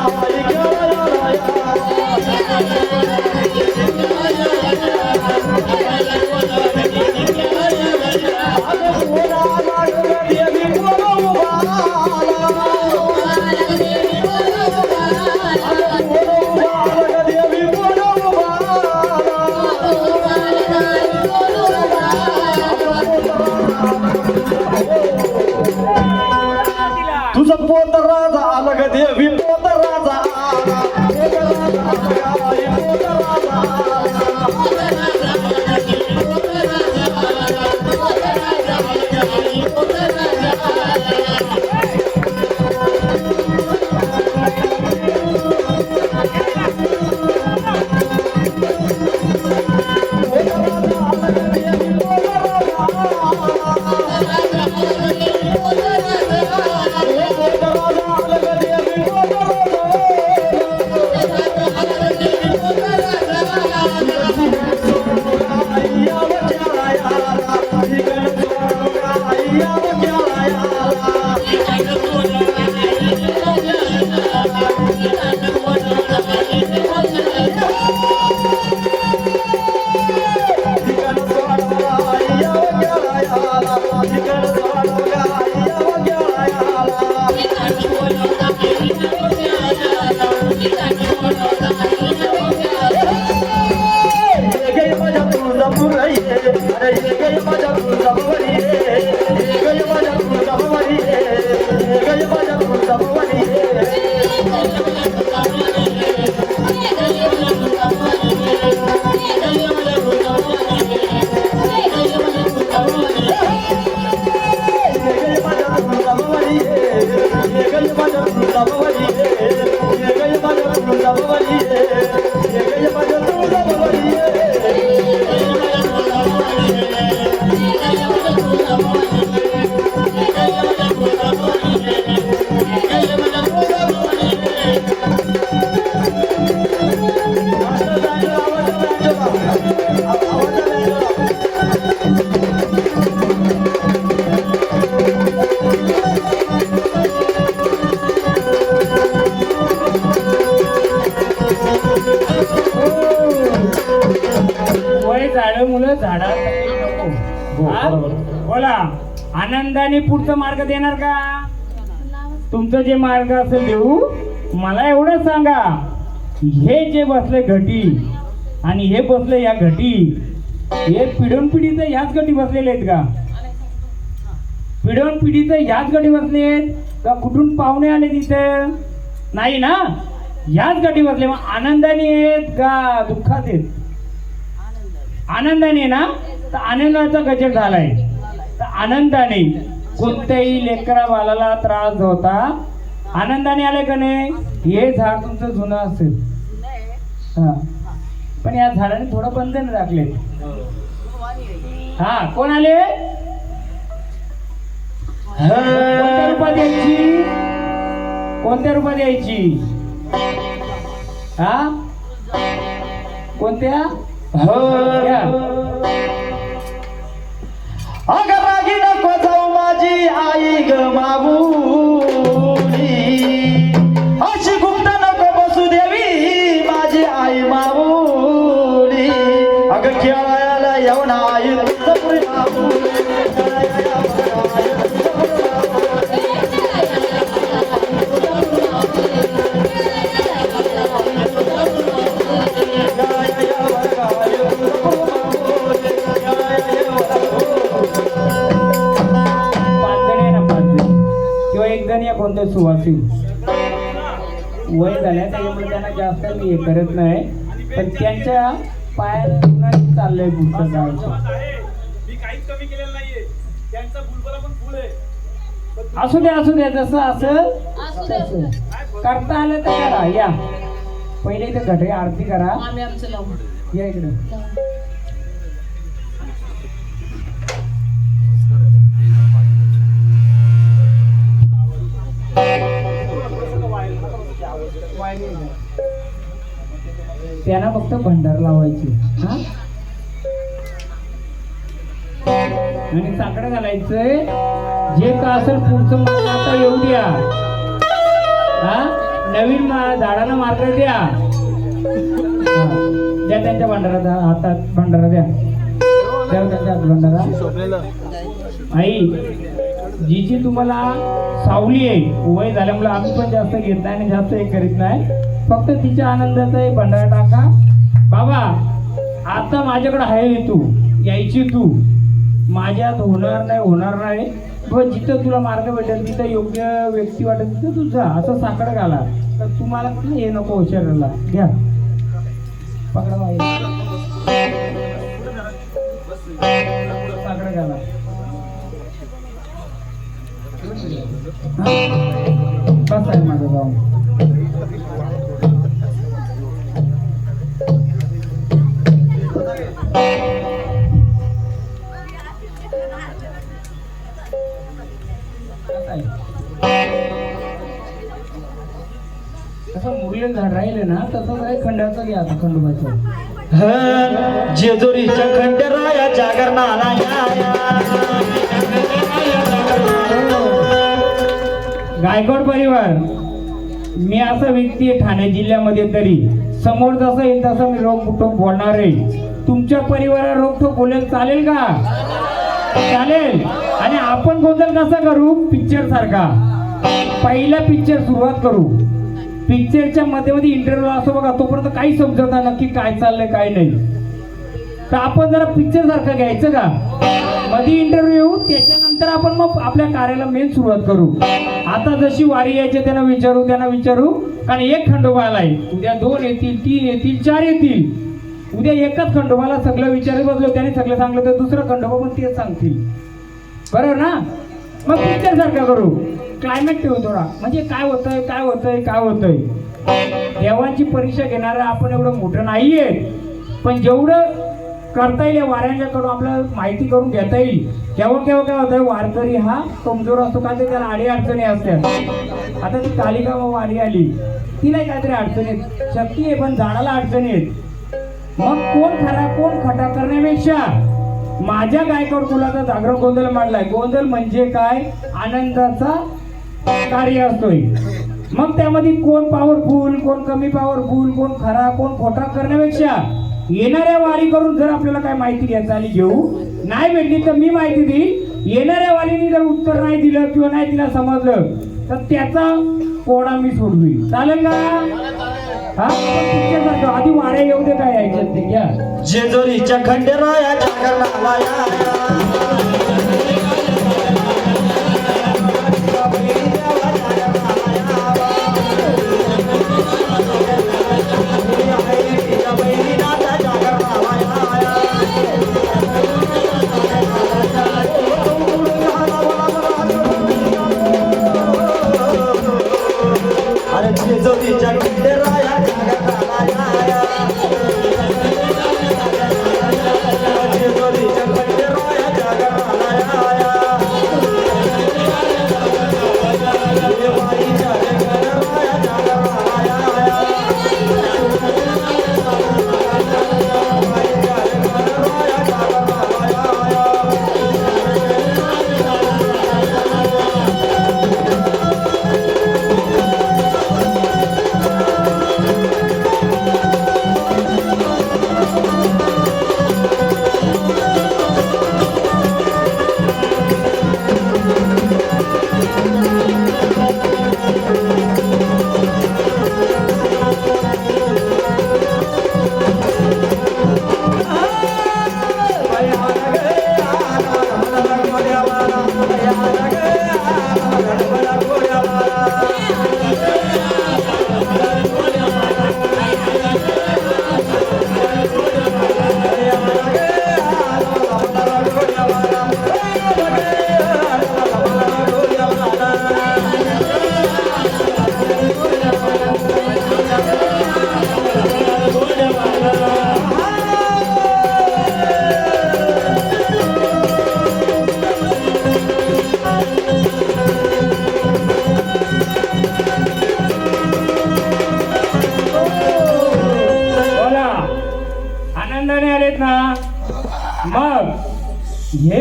तुझं झाड. झाडा बोला. आनंदाने पुढचा मार्ग देणार का? तुमचं जे मार्ग असेल देऊ मला एवढं सांगा. हे जे बसले घटी आणि हे बसले या घटी हे पिढून पिढीचं ह्याच गटी बसलेले आहेत का? पिढून पिढीचं ह्याच गटी बसले आहेत का कुठून पाहुणे आले तिथं? नाही ना? ह्याच गटी बसले. मग आनंदाने आहेत का दुःखात आहेत? आनंदाने ना तर आनंदाचा गजर झालाय. तर आनंदाने कोणत्याही लेकरा बालाला त्रास होता. आनंदाने आले का नाही? हे झाड तुमचं जुनं असेल. हा. पण या झाडाने थोडं बंधन राखले. हा कोण आले? कोणत्या रूपात यायची? कोणत्या रूपात यायची? हा? कोणत्या. अगं रागी नको जाऊ माझी आई ग माऊली. अशी गुप्त नको बसू देवी माझी आई माऊली. अगं खेळायला येऊन आई तुळजापुरी सुवासिक वय झाल्या त्याच्यामुळे त्यांना जास्त मी हे करत नाही पण त्यांच्या पायात चाललंय आहे असू द्या असू द्या जसं असं. करता आलं तर करा या. पहिले इथे घटे आरती करा. या इकडे. त्यांना फक्त भंडार लावायचे. हा? आणि साकडं घालायचंय. जे का असेल पुढचं मार्ग आता येऊ द्या. हा? नवीन मा- झाडाला मार्ग द्या. द्या त्यांच्या भांडारात हातात भांडारा द्या. द्या त्यांच्या हात आई जी जी तुम्हाला सावली आहे वय झाल्यामुळे आम्ही पण जास्त घेत नाही आणि जास्त हे करीत नाही. फक्त तिच्या आनंदाचा एक भंडारा टाका. बाबा आता माझ्याकडे आहे तू. यायची तू. माझ्यात होणार नाही होणार नाही. पण जिथं तुला मार्ग भेटेल तिथं योग्य व्यक्ती वाटेल तिथं तुझा असं साकडं घाला. तर तुम्हाला पण हे नको हुशाराला घ्या. पकडा बाई. घाला. आहे माझं गाव कसं आहे? झाड राहिले ना तसंच आहे खंडाचं घ्या आता खंडोबाचं जेजुरीच्या खंडराया जागरणाला या गायकवाड परिवार. मी असा व्यक्ती आहे ठाणे जिल्ह्यामध्ये तरी. समोर जसं येईल तसं मी रोखोक बोलणार आहे. तुमच्या परिवारात रोखोक बोलेल चालेल का? चालेल. आणि आपण गोंधळ कसा करू? पिक्चर सारखा. पहिला पिक्चर सुरुवात करू. पिक्चरच्या मध्ये मध्ये इंटरव्ह्यू असतो बघा तोपर्यंत काही समजत नक्की काय चाललंय काय नाही. तर आपण जरा पिक्चर सारखं घ्यायचं का? मध्ये इंटरव्ह्यू येऊ त्याच्यानंतर आपण मग आपल्या कार्याला मेन सुरुवात करू. आता जशी वारी यायची त्यांना विचारू त्यांना विचारू. कारण एक खंडोबा आहे. उद्या दोन येतील तीन येतील चार येतील. उद्या एकच खंडोबाला सगळं विचारत बसलो त्याने सगळं सांगलं तर दुसरं खंडोबा पण तेच सांगतील. बरोबर ना? मग पिक्चर सारखा करू. क्लायमेट ठेवू थोडा. म्हणजे काय होतंय काय होतंय काय होतंय? देवांची परीक्षा घेणारा आपण एवढं मोठं नाहीये. पण जेवढं करता येईल या वाऱ्यांच्याकडून आपल्याला माहिती करून घेता येईल. केव्हा केव्हा काय होतं वारकरी हा कमजोर असतो का ते त्याला आडी अडचणी असतात. आता ती कालिका वारी आली ती नाही काहीतरी अडचणी आहेत शक्ती आहे पण झाडाला अडचणी आहेत मग कोण खरा कोण खटा करण्यापेक्षा? माझ्या गायकवाड कुलाचा जागरण गोंधळ मांडलाय. गोंधळ म्हणजे काय? आनंदाचा कार्य असतोय. मग त्यामध्ये कोण पॉवरफुल कोण कमी पॉवरफुल कोण खरा कोण खोटा करण्यापेक्षा? येणाऱ्या वारी करून जर आपल्याला काय माहिती घ्यायचं आणि घेऊ नाही भेटली तर मी माहिती देईल येणाऱ्या वारीने जर उत्तर नाही दिलं किंवा नाही तिला समजलं तर त्याचा कोडा मी सोडवी चालेल का? हा? आधी वाऱ्या येऊ दे काय यायच्या ते घ्या. जेजुरीच्या खंडेराया जागरणाला या अरे जेजुरीच्या खंडेराया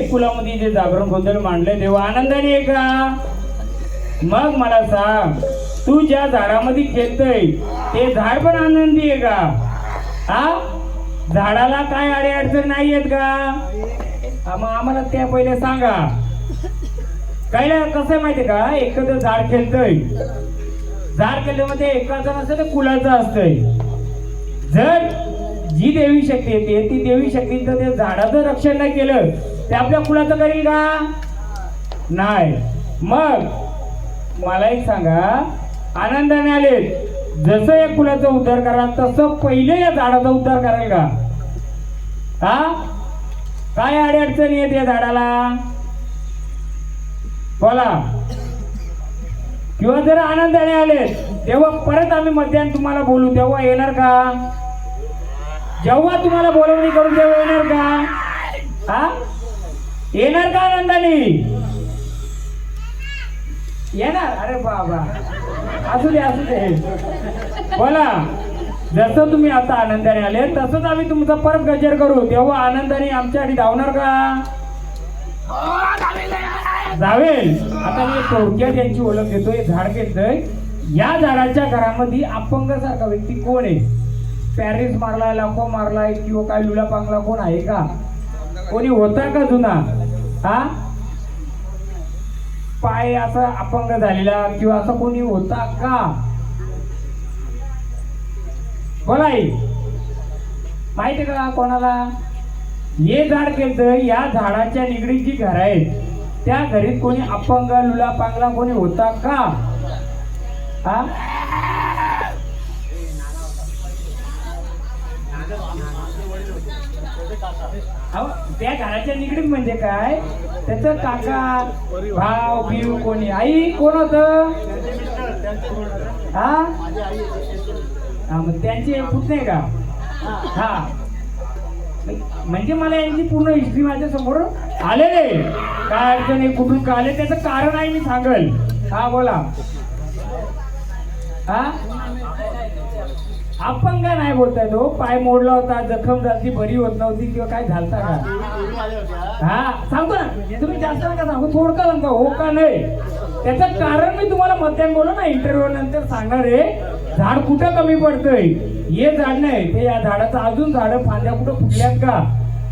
हे कुलामध्ये जे जागरण गोंधळ मांडले तेव्हा आनंदाने आहे का मग मला सांग तू ज्या झाडामध्ये खेळतय ते झाड पण आनंदी आहे का? हा? झाडाला काय अडी अडचण नाही येत का मग आम्हाला त्या पहिले सांगा. काय कसं आहे माहितीये का? एखादं झाड खेळतय. झाड खेळल्यामध्ये एकाचं नसतं तर कुलाचं असतंय. जर जी देवी शक्ती येते ती देवी शक्तीचं तर त्या झाडाचं रक्षण नाही केलं ते आपल्या फुलाचं करील का? नाही. मग मला एक सांगा आनंदाने आले. जसं या कुलाचा उद्धार कराल तसं पहिले या झाडाचा उद्धार कराल का? हा? काय अडचणी येत या झाडाला? बोला. किंवा जर आनंदाने आले तेव्हा परत आम्ही मध्यान तुम्हाला बोलू तेव्हा येणार का? जेव्हा तुम्हाला बोलवणी करून तेव्हा येणार का? हा? येणार का आनंदाने? येणार? अरे बाबा. असू दे असू दे. बोला. जसं तुम्ही आता आनंदाने आले तसंच आम्ही तुमचा परत गजर करू. तेव्हा आनंदाने आमच्यासाठी धावणार का? जावेल आता मी थोडक्यात यांची ओळख देतो झाड घेतोय. या झाडाच्या घरामध्ये अपंग सारखा व्यक्ती कोण आहे? पॅरिस मारलाय लांबो मारलाय किंवा काय लुला पांगला कोण आहे का? कोणी होता का जुना? हा? पाय असा अपंग झालेला किंवा असं कोणी होता का? बोला आई. माहिती का कोणाला? हे झाड केलं या झाडाच्या निगडीत जी घर आहेत. त्या घरीत कोणी अपंग लुला पांगला कोणी होता का? हा? अहो, त्या घराच्या निगडीत म्हणजे काय? त्याच काका भाव बिव कोणी? आई कोण होत? हा? हा, मग त्यांचे पुतणे का? हा. म्हणजे मला यांची पूर्ण हिस्ट्री माझ्यासमोर आलेले काय अडचण आहे कुठून का आले त्याचं कारण आहे मी सांगल. हा बोला. हा? अपंग नाही बोलताय तो. पाय मोडला होता जखम झाली बरी होत नव्हती किंवा काय झालता का? हा सांगतो ना. तुम्ही जास्त नका सांगू. थोडका सांगता हो का नाही? त्याचं कारण मी तुम्हाला मध्यान बोललो ना इंटरव्ह्यू नंतर सांगणार आहे. झाड कुठं कमी पडतंय? हे झाड नाही ते या झाडाचं अजून झाड फांद्या कुठं फुटल्यात का?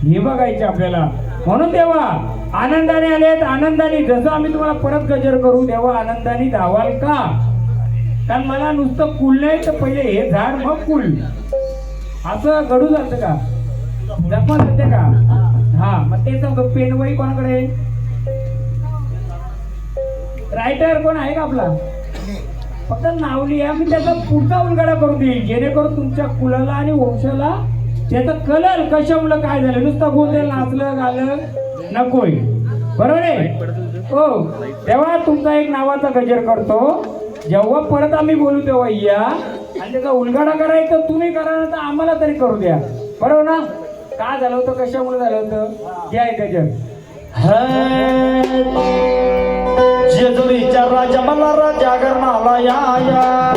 हे बघायचे आपल्याला. म्हणून तेव्हा आनंदाने आलेत आनंदाने. जसं आम्ही तुम्हाला परत गजर करू तेव्हा आनंदाने धावाल का? कारण मला नुसतं कुल नाही तर पहिले हे झाड मग कुल असं घडू जातं का? जपा जाते का? हा मग ते सांगतो पेनवही कोणाकडे रायटर कोण आहे का आपला? फक्त नाव लिहा मी त्याचा पुढचा उलगडा करून देईल जेणेकरून तुमच्या कुलाला आणि वंशाला त्याचा कलर कशामुळं काय झालं? नुसतं बोलते नाचलं गालं नकोय. बरोबर आहे? हो. तेव्हा तुमचा एक नावाचा गजर करतो. जेव्हा परत आम्ही बोलू तेव्हा या. आणि त्याचा उलगडा करायचं तुम्ही करा तर आम्हाला तरी करू द्या. बरोबर ना? का झालं होतं? कशामुळे झालं होतं? घ्या एक जेजुरीच्या राजा मला राजा गरणाला या.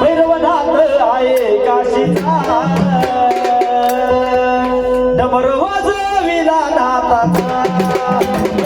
भैरवनाथ सिद्धनाथ आहे काशीचा वाजविला नाथाचा